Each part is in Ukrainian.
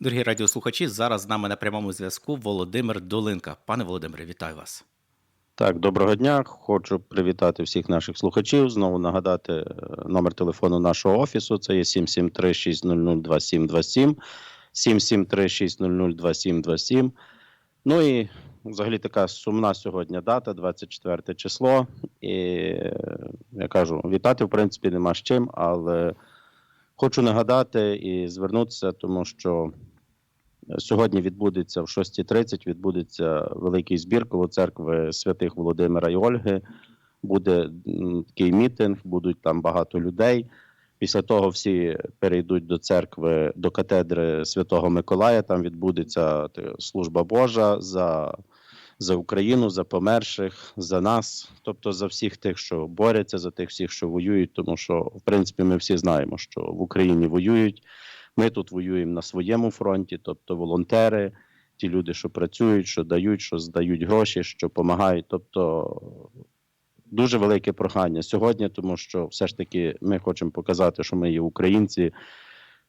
Дорогі радіослухачі, зараз з нами на прямому зв'язку Володимир Долинка. Пане Володимире, вітаю вас. Так, доброго дня. Хочу привітати всіх наших слухачів. Знову нагадати е, номер телефону нашого офісу. Це є 773-600-2727, 773-600-2727. Ну і взагалі така сумна сьогодні дата, 24 число. І е, я кажу, вітати в принципі нема з чим, але хочу нагадати і звернутися, тому що Сьогодні відбудеться в 6.30 відбудеться великий збір коло церкви святих Володимира і Ольги. Буде такий мітинг, будуть там багато людей. Після того всі перейдуть до церкви, до катедри Святого Миколая. Там відбудеться служба Божа за, за Україну, за померших, за нас, тобто за всіх тих, що борються, за тих всіх, що воюють. Тому що, в принципі, ми всі знаємо, що в Україні воюють. Ми тут воюємо на своєму фронті, тобто волонтери, ті люди, що працюють, що дають, що здають гроші, що допомагають. Тобто дуже велике прохання сьогодні, тому що все ж таки ми хочемо показати, що ми є українці,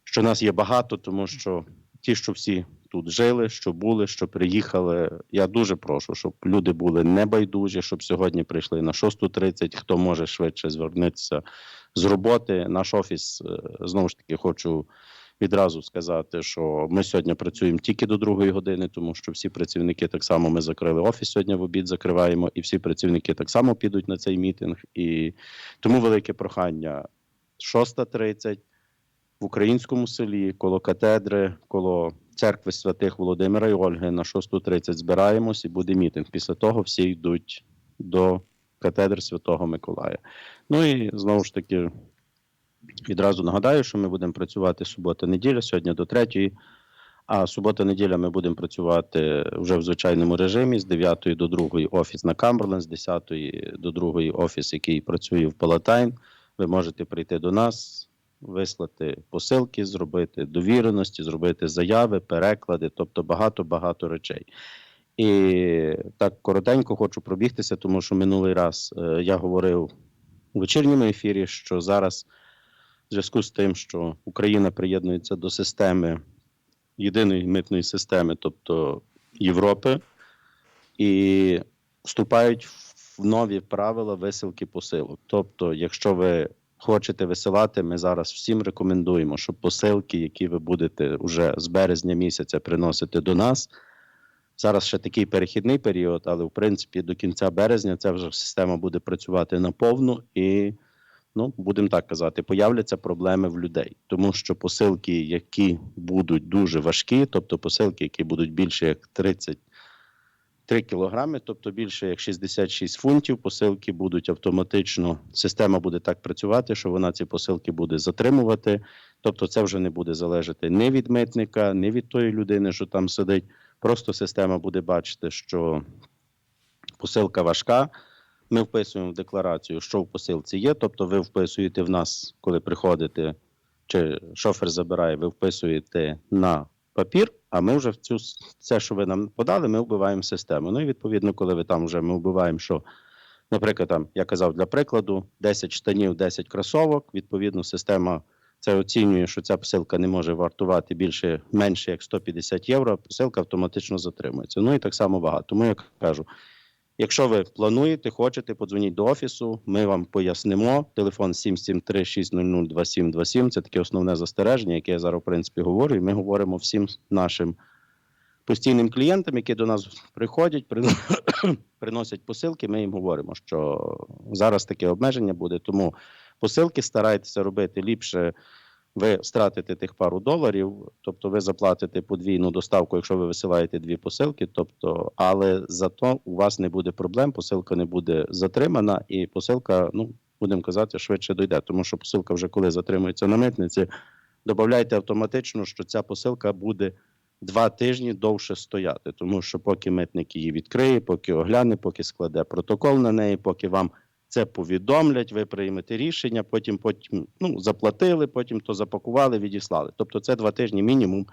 що нас є багато, тому що ті, що всі тут жили, що були, що приїхали. Я дуже прошу, щоб люди були небайдужі, щоб сьогодні прийшли на 6.30, Хто може швидше звернутися з роботи. Наш офіс е, знову ж таки хочу відразу сказати, що ми сьогодні працюємо тільки до другої години, тому що всі працівники так само ми закрили офіс сьогодні в обід, закриваємо, і всі працівники так само підуть на цей мітинг. І тому велике прохання 6.30 в українському селі, коло катедри, коло церкви святих Володимира і Ольги на 6.30 збираємось і буде мітинг. Після того всі йдуть до катедри Святого Миколая. Ну і знову ж таки. Відразу нагадаю, що ми будемо працювати субота-неділя, сьогодні до 3, а субота-неділя ми будемо працювати вже в звичайному режимі з 9 до 2 офіс на Камберленд, з 10 до 2 офіс, який працює в Палатайн. Ви можете прийти до нас, вислати посилки, зробити довіреності, зробити заяви, переклади, тобто багато-багато речей. І так коротенько хочу пробігтися, тому що минулий раз е, я говорив у вечірньому ефірі, що зараз в зв'язку з тим, що Україна приєднується до системи єдиної митної системи, тобто Європи, і вступають в нові правила висилки посилок. Тобто, якщо ви хочете висилати, ми зараз всім рекомендуємо, щоб посилки, які ви будете вже з березня місяця приносити до нас. Зараз ще такий перехідний період, але в принципі до кінця березня ця вже система буде працювати наповну і ну будемо так казати, появляться проблеми в людей, тому що посилки, які будуть дуже важкі, тобто посилки, які будуть більше як 33 кілограми, тобто більше як 66 фунтів, посилки будуть автоматично. Система буде так працювати, що вона ці посилки буде затримувати. Тобто, це вже не буде залежати ні від митника, ні від тої людини, що там сидить. Просто система буде бачити, що посилка важка. Ми вписуємо в декларацію, що в посилці є. Тобто, ви вписуєте в нас, коли приходите, чи шофер забирає, ви вписуєте на папір, а ми вже в цю це, що ви нам подали, ми вбиваємо систему. Ну і відповідно, коли ви там вже ми вбиваємо, що, наприклад, там я казав для прикладу, 10 штанів, 10 кросовок. Відповідно, система це оцінює, що ця посилка не може вартувати більше менше як 150 євро. Посилка автоматично затримується. Ну і так само багато. Тому я кажу. Якщо ви плануєте, хочете, подзвоніть до офісу, ми вам пояснимо. Телефон 773-600-2727. Це таке основне застереження, яке я зараз, в принципі, говорю. І ми говоримо всім нашим постійним клієнтам, які до нас приходять, прино- приносять посилки. Ми їм говоримо, що зараз таке обмеження буде. Тому посилки старайтеся робити ліпше. Ви стратите тих пару доларів, тобто ви заплатите подвійну доставку, якщо ви висилаєте дві посилки. Тобто, але зато у вас не буде проблем, посилка не буде затримана, і посилка, ну будемо казати, швидше дойде. Тому що посилка вже коли затримується на митниці, додайте автоматично, що ця посилка буде два тижні довше стояти. Тому що поки митник її відкриє, поки огляне, поки складе протокол на неї, поки вам це повідомлять, ви приймете рішення, потім потім ну, заплатили, потім то запакували, відіслали. Тобто це два тижні мінімум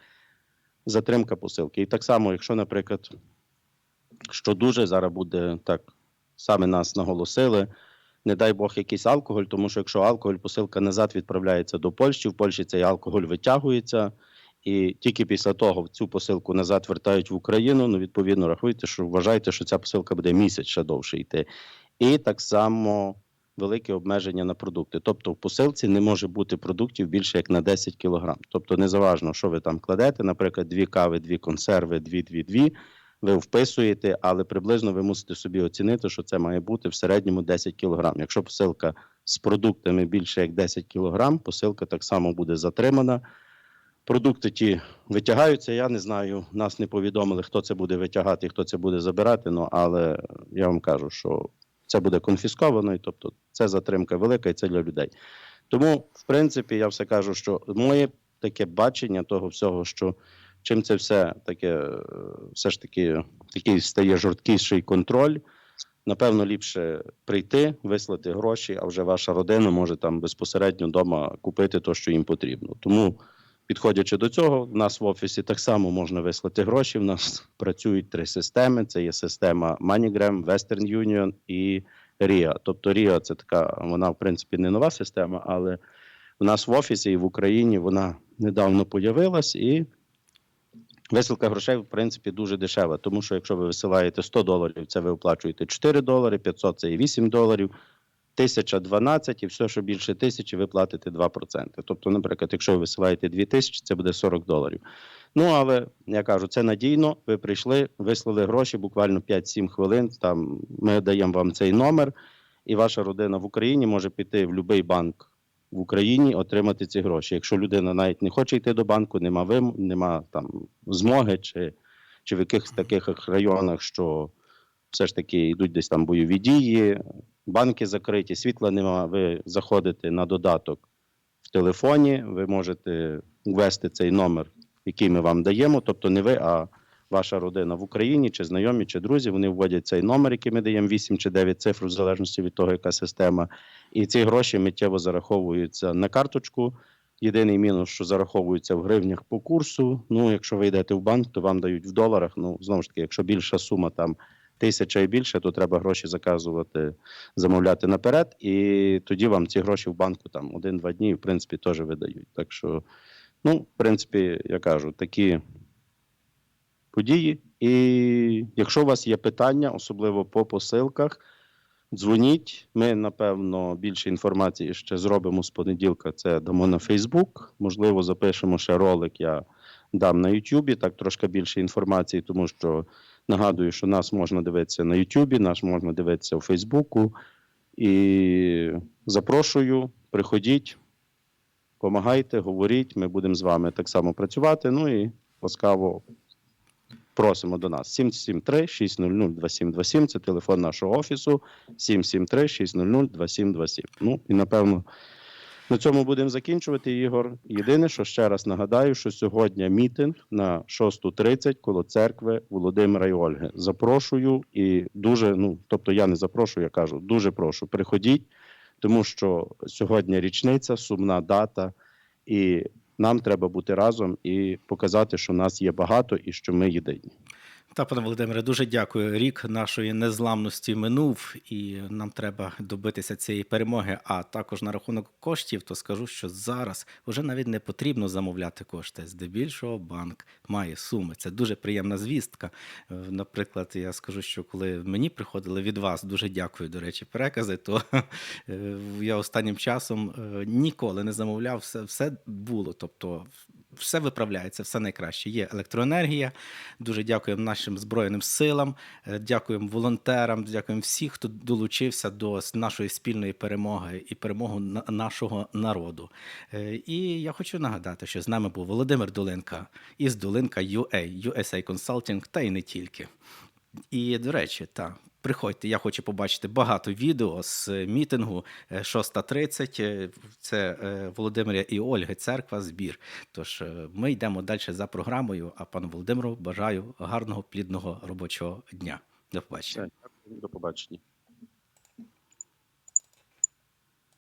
затримка посилки. І так само, якщо, наприклад, що дуже зараз буде так, саме нас наголосили, не дай Бог якийсь алкоголь, тому що якщо алкоголь, посилка назад відправляється до Польщі, в Польщі цей алкоголь витягується. і тільки після того цю посилку назад вертають в Україну. Ну, відповідно, рахуйте, що вважайте, що ця посилка буде місяць ще довше йти. І так само велике обмеження на продукти. Тобто в посилці не може бути продуктів більше як на 10 кг. Тобто, незаважно, що ви там кладете, наприклад, дві кави, дві консерви, дві, дві, дві. Ви вписуєте, але приблизно ви мусите собі оцінити, що це має бути в середньому 10 кг. Якщо посилка з продуктами більше як 10 кг, посилка так само буде затримана. Продукти ті витягаються. Я не знаю, нас не повідомили, хто це буде витягати, хто це буде забирати. Ну але я вам кажу, що це буде конфісковано, і тобто це затримка велика, і це для людей. Тому, в принципі, я все кажу, що моє таке бачення того всього, що чим це все таке, е, все ж таки такий стає жорсткіший контроль. Напевно, ліпше прийти, вислати гроші, а вже ваша родина може там безпосередньо вдома купити те, що їм потрібно. Тому, підходячи до цього, в нас в офісі так само можна вислати гроші. В нас працюють три системи: це є система MoneyGram, Western Union і RIA. Тобто RIA – це така, вона в принципі не нова система, але в нас в офісі і в Україні вона недавно появилась і. Висилка грошей, в принципі, дуже дешева, тому що якщо ви висилаєте 100 доларів, це ви оплачуєте 4 долари, 500 – це і 8 доларів, 1000 – 12, і все, що більше тисячі, ви платите 2%. Тобто, наприклад, якщо ви висилаєте 2000, це буде 40 доларів. Ну, але, я кажу, це надійно, ви прийшли, вислали гроші, буквально 5-7 хвилин, там ми даємо вам цей номер, і ваша родина в Україні може піти в будь-який банк в Україні отримати ці гроші. Якщо людина навіть не хоче йти до банку, нема вим, нема там змоги, чи, чи в якихось таких районах, що все ж таки йдуть десь там бойові дії, банки закриті, світла нема. Ви заходите на додаток в телефоні, ви можете ввести цей номер, який ми вам даємо. Тобто не ви, а ваша родина в Україні, чи знайомі, чи друзі. Вони вводять цей номер, який ми даємо 8 чи 9 цифр, в залежності від того, яка система. І ці гроші миттєво зараховуються на карточку. Єдиний мінус, що зараховуються в гривнях по курсу. Ну, якщо ви йдете в банк, то вам дають в доларах. Ну, знову ж таки, якщо більша сума там тисяча і більше, то треба гроші заказувати, замовляти наперед, і тоді вам ці гроші в банку там один-два дні, в принципі, теж видають. Так що, ну, в принципі, я кажу, такі події. І якщо у вас є питання, особливо по посилках, дзвоніть. Ми, напевно, більше інформації ще зробимо з понеділка. Це дамо на Фейсбук. Можливо, запишемо ще ролик. Я дам на Ютубі. Так трошки більше інформації, тому що нагадую, що нас можна дивитися на Ютубі, нас можна дивитися у Фейсбуку. І запрошую, приходіть, помагайте, говоріть. Ми будемо з вами так само працювати. Ну і ласкаво просимо до нас 773 600 2727 Це телефон нашого офісу. 773 600 2727 Ну і напевно. На цьому будемо закінчувати, Ігор. Єдине, що ще раз нагадаю, що сьогодні мітинг на 6.30 коло церкви Володимира і Ольги. Запрошую і дуже, ну тобто я не запрошую, я кажу, дуже прошу, приходіть, тому що сьогодні річниця, сумна дата, і нам треба бути разом і показати, що нас є багато і що ми єдині. Та, пане Володимире, дуже дякую. Рік нашої незламності минув, і нам треба добитися цієї перемоги. А також на рахунок коштів, то скажу, що зараз вже навіть не потрібно замовляти кошти. Здебільшого банк має суми. Це дуже приємна звістка. Е, Наприклад, я скажу, що коли мені приходили від вас, дуже дякую, до речі, перекази, то е, я останнім часом е, ніколи не замовляв, все, все було. Тобто все виправляється, все найкраще. Є електроенергія. Дуже дякуємо нашим збройним силам, е, дякуємо волонтерам, дякуємо всім, хто долучився до нашої спільної перемоги і перемоги нашого народу. Е, І я хочу нагадати, що з нами був Володимир Долинка із Долинка UA, USA Consulting та й не тільки. І, до речі, та. Приходьте, я хочу побачити багато відео з е, мітингу е, 6.30. Е, Це е, Володимиря і Ольги, церква, збір. Тож е, ми йдемо далі за програмою. А пану Володимиру бажаю гарного плідного робочого дня. До побачення. До побачення.